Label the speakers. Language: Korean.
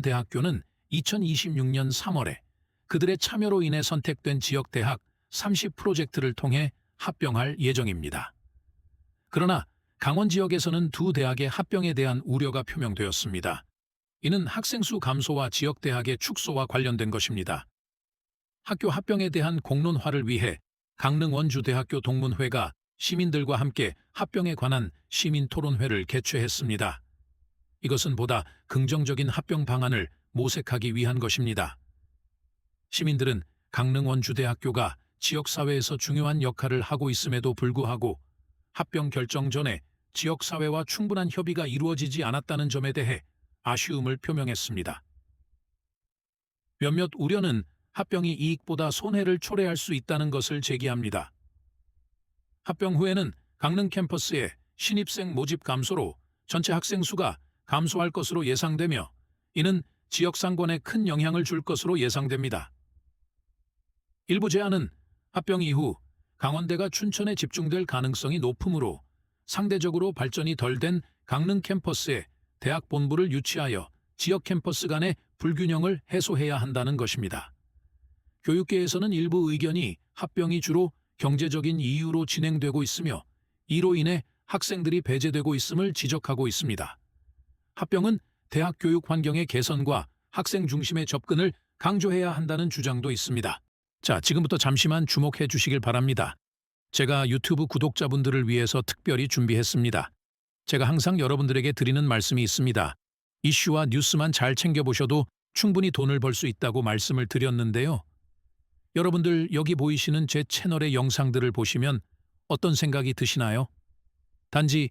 Speaker 1: 대학교는 2026년 3월에 그들의 참여로 인해 선택된 지역 대학 30 프로젝트를 통해 합병할 예정입니다. 그러나 강원 지역에서는 두 대학의 합병에 대한 우려가 표명되었습니다. 이는 학생 수 감소와 지역 대학의 축소와 관련된 것입니다. 학교 합병에 대한 공론화를 위해 강릉 원주대학교 동문회가 시민들과 함께 합병에 관한 시민 토론회를 개최했습니다. 이것은 보다 긍정적인 합병 방안을 모색하기 위한 것입니다. 시민들은 강릉 원주대학교가 지역사회에서 중요한 역할을 하고 있음에도 불구하고 합병 결정 전에 지역사회와 충분한 협의가 이루어지지 않았다는 점에 대해 아쉬움을 표명했습니다. 몇몇 우려는 합병이 이익보다 손해를 초래할 수 있다는 것을 제기합니다. 합병 후에는 강릉 캠퍼스의 신입생 모집 감소로 전체 학생 수가 감소할 것으로 예상되며 이는 지역 상권에 큰 영향을 줄 것으로 예상됩니다. 일부 제안은 합병 이후 강원대가 춘천에 집중될 가능성이 높으므로 상대적으로 발전이 덜 된 강릉 캠퍼스에 대학 본부를 유치하여 지역 캠퍼스 간의 불균형을 해소해야 한다는 것입니다. 교육계에서는 일부 의견이 합병이 주로 경제적인 이유로 진행되고 있으며 이로 인해 학생들이 배제되고 있음을 지적하고 있습니다. 합병은 대학 교육 환경의 개선과 학생 중심의 접근을 강조해야 한다는 주장도 있습니다. 자, 지금부터 잠시만 주목해 주시길 바랍니다. 제가 유튜브 구독자분들을 위해서 특별히 준비했습니다. 제가 항상 여러분들에게 드리는 말씀이 있습니다. 이슈와 뉴스만 잘 챙겨보셔도 충분히 돈을 벌 수 있다고 말씀을 드렸는데요. 여러분들 여기 보이시는 제 채널의 영상들을 보시면 어떤 생각이 드시나요? 단지